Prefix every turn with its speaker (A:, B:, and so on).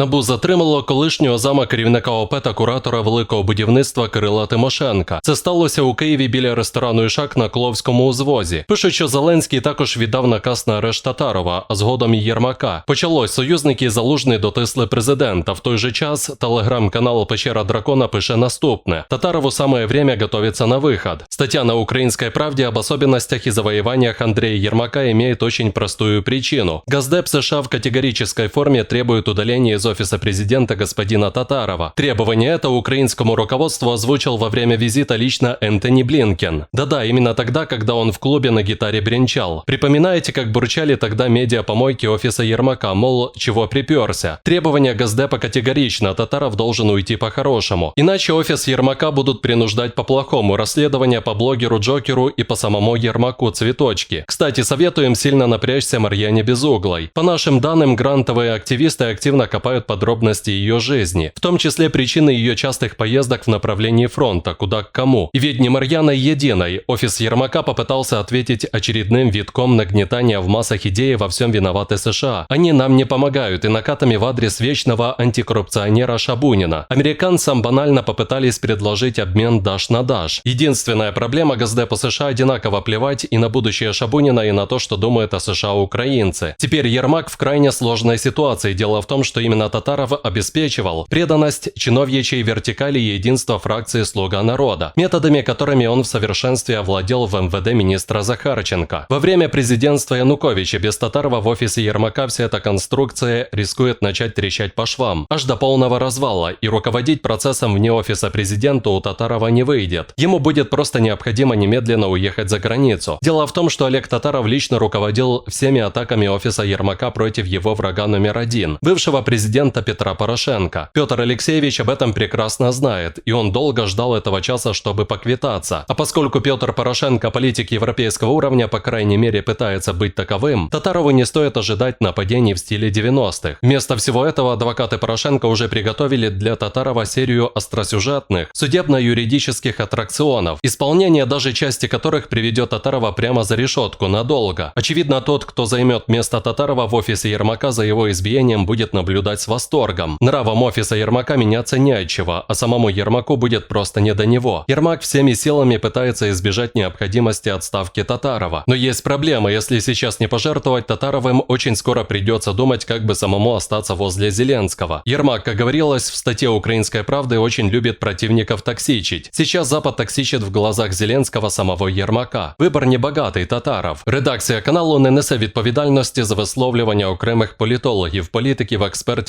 A: Набу затримало колишнього зама керівника ОП та куратора великого будівництва Кирила Тимошенка. Це сталося у Києві біля ресторану Ішак на Кловському узвозі. Пишуть, що Зеленський також віддав наказ на арешт Татарова, а згодом і Єрмака. Почалось союзники залужний дотисли президента. В той же час телеграм-канал Печера Дракона пише наступне: Татарову самое время готовится на выход. Статья на Украинской правде об особенностях и завоеваниях Андрея Ермака имеет очень простую причину. Газдеп США в категорической форме требует удаления из офиса президента господина Татарова. Требование это украинскому руководству озвучил во время визита лично Энтони Блинкен. Да-да, именно тогда, когда он в клубе на гитаре бренчал. Припоминаете, как бурчали тогда медиа-помойки офиса Ермака, мол, чего приперся? Требование Газдепа категорично, Татаров должен уйти по-хорошему. Иначе офис Ермака будут принуждать по-плохому. Расследование по блогеру Джокеру и по самому Ермаку цветочки. Кстати, советуем сильно напрячься Марьяне Безуглой. По нашим данным, грантовые активисты активно копают подробности ее жизни, в том числе причины ее частых поездок в направлении фронта, куда к кому. И ведь не Марьяной единой. Офис Ермака попытался ответить очередным витком нагнетания в массах идеи во всем виноваты США. Они нам не помогают и накатами в адрес вечного антикоррупционера Шабунина. Американцам банально попытались предложить обмен даш на даш. Единственная проблема Газдепу США одинаково плевать и на будущее Шабунина, и на то, что думают о США украинцы. Теперь Ермак в крайне сложной ситуации. Дело в том, что именно Татаров обеспечивал преданность чиновьячей вертикали и единство фракции «Слуга народа», методами, которыми он в совершенстве овладел в МВД министра Захарченко. Во время президентства Януковича без Татарова в офисе Ермака вся эта конструкция рискует начать трещать по швам, аж до полного развала, и руководить процессом вне офиса президента у Татарова не выйдет. Ему будет просто необходимо немедленно уехать за границу. Дело в том, что Олег Татаров лично руководил всеми атаками офиса Ермака против его врага номер один, бывшего президента Петра Порошенко. Петр Алексеевич об этом прекрасно знает, и он долго ждал этого часа, чтобы поквитаться. А поскольку Петр Порошенко политик европейского уровня, по крайней мере, пытается быть таковым, Татарову не стоит ожидать нападений в стиле 90-х. Вместо всего этого адвокаты Порошенко уже приготовили для Татарова серию остросюжетных, судебно-юридических аттракционов, исполнение даже части которых приведет Татарова прямо за решетку надолго. Очевидно, тот, кто займет место Татарова в офисе Ермака за его избиением, будет наблюдать с восторгом. Нравом офиса Ермака меняться не от чего, а самому Ермаку будет просто не до него. Ермак всеми силами пытается избежать необходимости отставки Татарова. Но есть проблема, если сейчас не пожертвовать Татаровым, очень скоро придется думать, как бы самому остаться возле Зеленского. Ермак, как говорилось в статье «Украинской правды», очень любит противников токсичить. Сейчас Запад токсичит в глазах Зеленского самого Єрмака. Вибор небагатий татаров. Редакція каналу не несе відповідальності за висловлювання окремих політологів, політиків, експертів